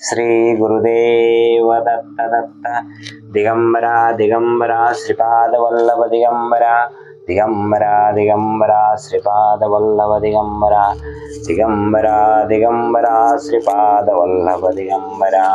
श्री गुरुदेव दत्त दत्त दिगंबरा दिगंबरा श्रीपाद वल्लभ दिगंबरा दिगंबरा दिगंबरा श्रीपाद वल्लभ दिगंबरा दिगंबरा दिगंबरा श्रीपाद वल्लभ दिगंबरा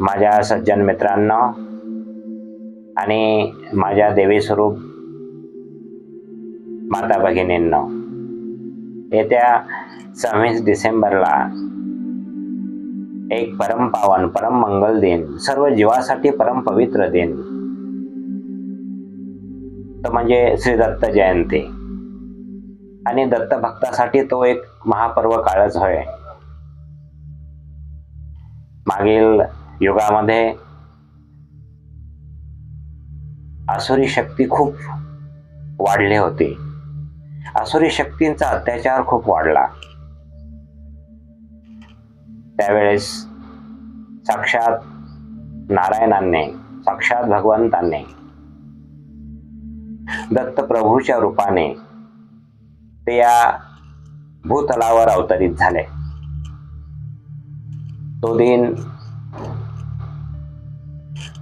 माझ्या सज्जन मित्रांनो आणि माझ्या देवी स्वरूप माता भगिनींनो येत्या सव्वीस डिसेंबरला एक परम पावन परम मंगल दिन सर्व जीवासाठी परम पवित्र दिन. तो म्हणजे श्री दत्त जयंती. आणि दत्त भक्तासाठी तो एक महापर्व काळच होय. मागील युगामध्ये आसुरी शक्ती खूप वाढली होती. आसुरी शक्तींचा अत्याचार खूप वाढला. त्यावेळेस साक्षात नारायणांनी साक्षात भगवंतांनी दत्त प्रभूच्या रूपाने ते या भूतलावर अवतरित झाले. तो दिन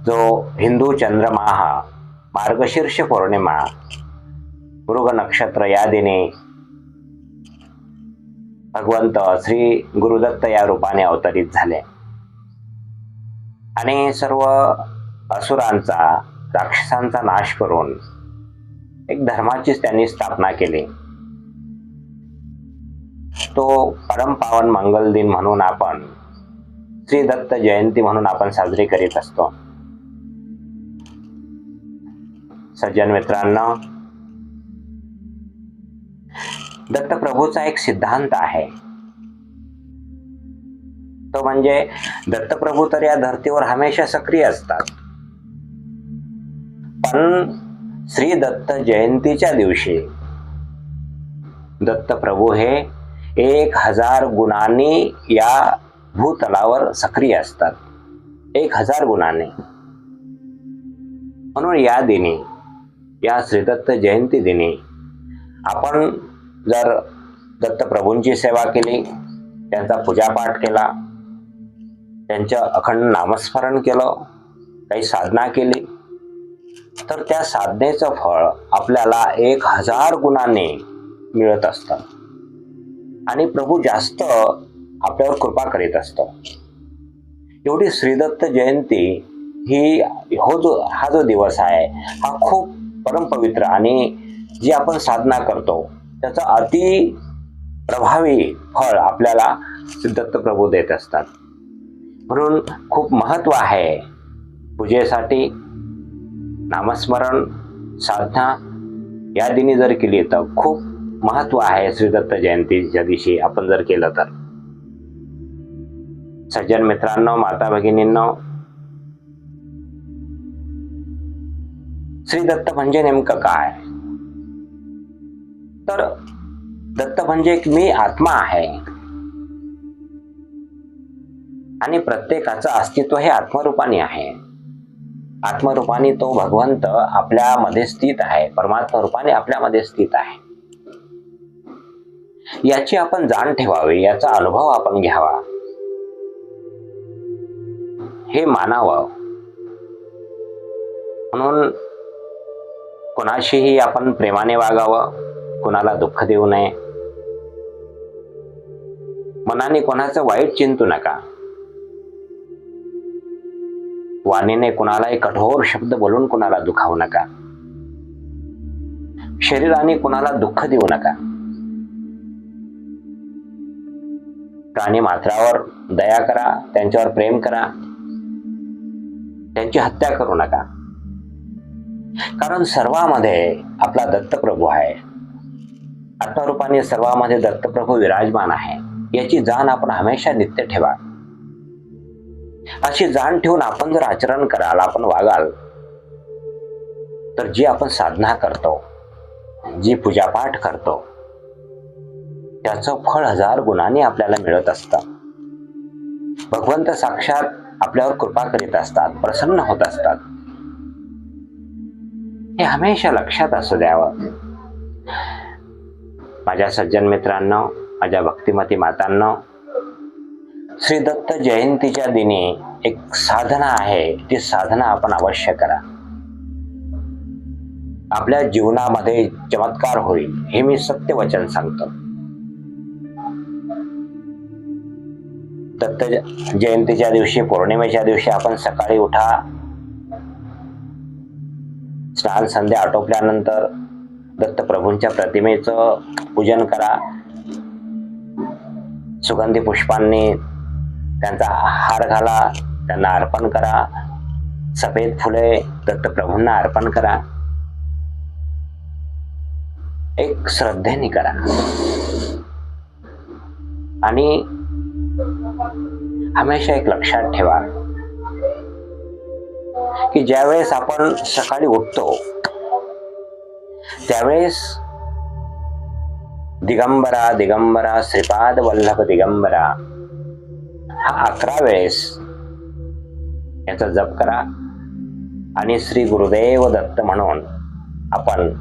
जो हिंदू चंद्रमाहा मार्गशीर्ष पौर्णिमा मृग नक्षत्र या दिनी भगवंत श्री गुरुदत्त या रूपाने अवतरित झाले. आणि सर्व असुरांचा राक्षसांचा नाश करून एक धर्माचीच त्यांनी स्थापना केली. तो परमपावन मंगल दिन म्हणून आपण श्री दत्त जयंती म्हणून आपण साजरी करीत असतो. सज्जन मित्रांनो दत्तप्रभूचा एक सिद्धांत आहे. तो म्हणजे दत्तप्रभू तर या धर्तीवर हमेशा सक्रिय असतात. पण श्री दत्त जयंतीच्या दिवशी दत्तप्रभू हे एक हजार गुणांनी या भूतलावर सक्रिय असतात. एक हजार गुणांनी. म्हणून या दिनी या श्रीदत्त जयंती दिनी आपण जर दत्तप्रभूंची सेवा केली त्यांचा पूजापाठ केला त्यांचं अखंड नामस्मरण केलं काही साधना केली तर त्या साधनेचं फळ आपल्याला एक हजार गुणाने मिळत असतं. आणि प्रभू जास्त आपल्यावर कृपा करीत असतो. एवढी श्रीदत्त जयंती ही हो जो हा जो दिवस आहे हा खूप परमपवित्र आणि जी आपण साधना करतो त्याचं अति प्रभावी फळ आपल्याला दत्तप्रभू देत असतात. म्हणून खूप महत्त्व आहे पूजेसाठी नामस्मरण साधना या दिनी जर केली तर खूप महत्त्व आहे श्रीदत्त जयंतीच्या दिवशी आपण जर केलं तर. सज्जन मित्रांनो माता भगिनींनो श्री दत्त म्हणजे नेमकं काय? तर दत्त म्हणजे एक मी आत्मा आहे. आणि प्रत्येकाचं अस्तित्व हे आत्मरूपाने आहे. आत्मरूपाने तो भगवंत आपल्यामध्ये स्थित आहे. परमात्मा रूपाने आपल्यामध्ये स्थित आहे. याची आपण जाण ठेवावी याचा अनुभव आपण घ्यावा. हे मानावं. म्हणून कोणाशीही आपण प्रेमाने वागावं. कोणाला दुःख देऊ नये. मनाने कोणाचं वाईट चिंतू नका. वाणीने कुणालाही कठोर शब्द बोलून कुणाला दुखावू नका. शरीराने कुणाला दुःख देऊ नका. प्राणी मात्रावर दया करा त्यांच्यावर प्रेम करा. त्यांची हत्या करू नका. कारण सर्वामध्ये आपला दत्तप्रभू आहे. आत्मरूपाने सर्वामध्ये दत्तप्रभू विराजमान आहे. याची जाण आपण हमेशा नित्य ठेवा अशी जाण ठेवून आपण जर आचरण कराल आपण वागाल तर जी आपण साधना करतो जी पूजापाठ करतो त्याचं फळ हजार गुणांनी आपल्याला मिळत असतं. भगवंत साक्षात आपल्यावर कृपा करीत असतात प्रसन्न होत असतात. हे हमेशा लक्षात असू द्यावं. माझ्या सज्जन मित्रांनो माझ्या भक्तिमती मातांनो श्री दत्त जयंतीच्या दिनी एक साधना आहे ती साधना आपण अवश्य करा. आपल्या जीवनामध्ये चमत्कार होईल हे मी सत्य वचन सांगतो. दत्त जयंतीच्या दिवशी पौर्णिमेच्या दिवशी आपण सकाळी उठा स्नान संध्या आटोपल्यानंतर दत्तप्रभूंच्या प्रतिमेचं पूजन करा. सुगंधी पुष्पांनी त्यांचा हार घाला त्यांना अर्पण करा. सफेद फुले दत्तप्रभूंना अर्पण करा. एक श्रद्धेने करा. आणि हमेशा एक लक्षात ठेवा की ज्यावेळेस आपण सकाळी उठतो त्यावेळेस दिगंबरा दिगंबरा श्रीपाद वल्लभ दिगंबरा हा अकरा वेळेस याचा जप करा आणि श्री गुरुदेव दत्त म्हणून आपण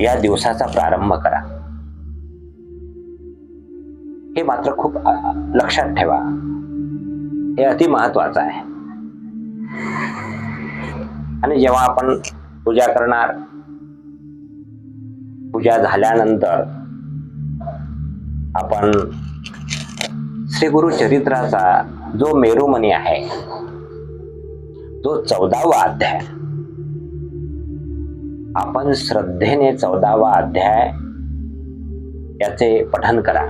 या दिवसाचा प्रारंभ करा. हे मात्र खूप लक्षात ठेवा. हे अति महत्वाचं आहे. आणि जेव्हा आपण पूजा करणार पूजा झाल्यानंतर आपण श्री गुरु चरित्राचा जो मेरुमणी आहे तो चौदावा अध्याय. आपण श्रद्धेने चौदावा अध्याय याचे पठन करा.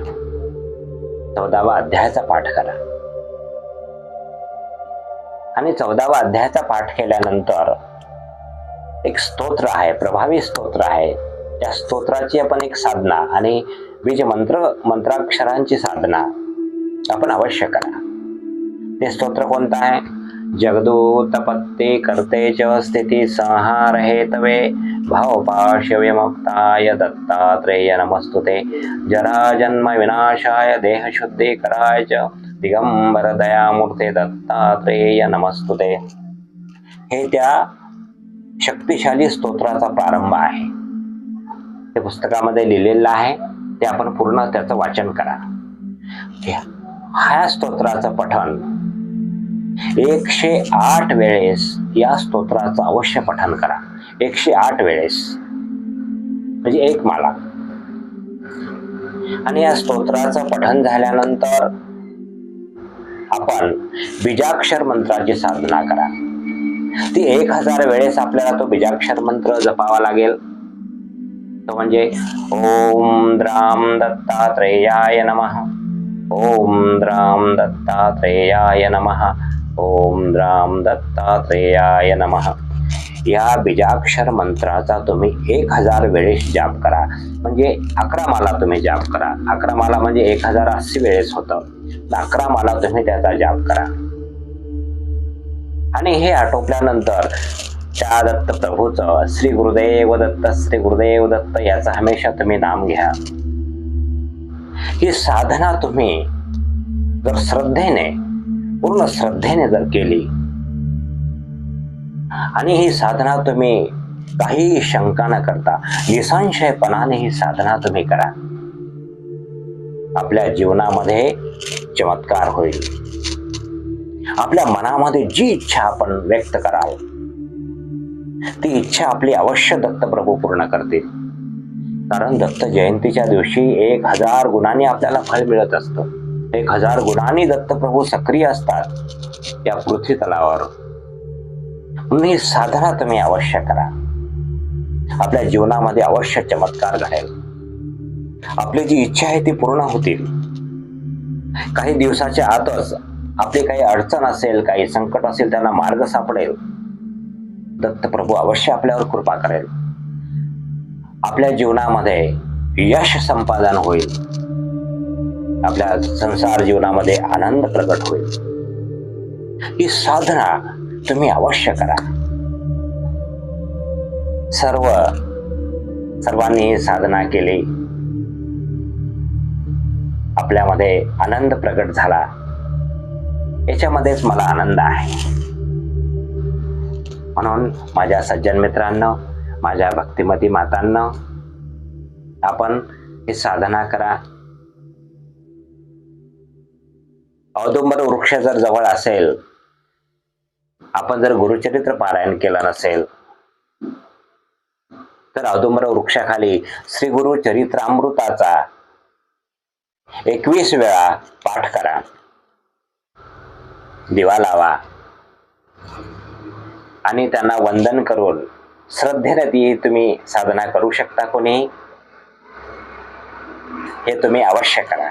चौदावा अध्यायाचा पाठ करा. आणि चौदावा अध्यायाचा पाठ केल्यानंतर एक स्तोत्र आहे प्रभावी स्तोत्र आहे. त्या स्तोत्राची आपण एक साधना आणि बीज मंत्र मंत्राक्षरांची साधना आपण अवश्य करा. ते स्तोत्र कोणतं आहे? जगदूत पत्ते करते च स्थिती संहार हेतवे तवे विमुक्ताय दत्तात्रेय नमस्तुते। जरा जन्म विनाशाय देह शुद्धे च दिगंबर दयामूर्ते दत्तात्रेय नमस्तुते। हे त्या शक्तिशाली स्तोत्राचा प्रारंभ आहे. ते पुस्तकामध्ये लिहिलेलं आहे ते आपण पूर्ण त्याचं वाचन करा. ह्या- स्तोत्राचं पठण. एकशे आठ वेळेस या स्तोत्राचं अवश्य पठन करा. एकशे आठ वेळेस. म्हणजे एक माला. आणि या स्तोत्राचं पठन झाल्यानंतर आपण बीजाक्षर मंत्राची साधना करा. ती एक हजार वेळेस आपल्याला तो बीजाक्षर मंत्र जपावा लागेल. म्हणजे ओम द्राम दत्तात्रेयाय नम। ओम द्राम दत्तात्रेयाय नम। ओम द्राम दत्तात्रेयाय नम। या बीजाक्षर मंत्राचा तुम्ही एक हजार वेळेस जाप करा। म्हणजे अकरा माला तुम्ही जाप करा। अकरा माला म्हणजे एक हजार अस्सी वेळेस होतं। अकरा माला तुम्ही त्याचा जाप करा। आणि हे आटोपल्यानंतर त्या दत्त प्रभूचं श्री गुरुदेव दत्त श्री गुरुदेव दत्त याचं हमेशा तुम्ही नाम घ्या. ही साधना तुम्ही जर श्रद्धेने पूर्ण श्रद्धेने जर केली आणि ही साधना तुम्ही काही शंका न करता निसंशयपणाने ही साधना तुम्ही करा. आपल्या जीवनामध्ये चमत्कार होईल. आपल्या मनामध्ये जी इच्छा आपण व्यक्त कराल ती इच्छा आपली अवश्य दत्तप्रभू पूर्ण करतील. कारण दत्त जयंतीच्या दिवशी एक हजार गुणांनी आपल्याला फळ मिळत असतं. एक हजार गुणांनी दत्तप्रभू सक्रिय असतात या पृथ्वी तलावर म्हणून ही साधना तुम्ही अवश्य करा. आपल्या जीवनामध्ये अवश्य चमत्कार घडेल. आपली जी इच्छा आहे ती पूर्ण होतील. काही दिवसाच्या आतच आपली काही अडचण असेल काही संकट असेल त्यांना मार्ग सापडेल. दत्तप्रभू अवश्य आपल्यावर कृपा करेल. आपल्या जीवनामध्ये यश संपादन होईल. आपल्या संसार जीवनामध्ये आनंद प्रकट होईल. ही साधना तुम्ही अवश्य करा. सर्व सर्वांनी ही साधना केली. आपल्यामध्ये आनंद प्रकट झाला. याच्यामध्येच मला आनंद आहे. म्हणून माझ्या सज्जन मित्रांनो माझ्या भक्तिमती मातांनो आपण ही साधना करा. औदुंबर वृक्ष जर जवळ असेल आपण जर गुरुचरित्र पारायण केलं नसेल तर औदुंबर वृक्षाखाली श्री गुरु चरित्रामृताचा एकवीस वेळा पाठ करा. दिवा लावा. आणि त्यांना वंदन करून श्रद्धेने ती तुम्ही साधना करू शकता कोणी? हे तुम्ही अवश्य करा.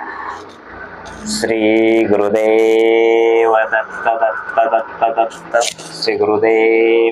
श्री गुरुदेव दत्त दत्त दत्त दत्त श्री गुरुदेव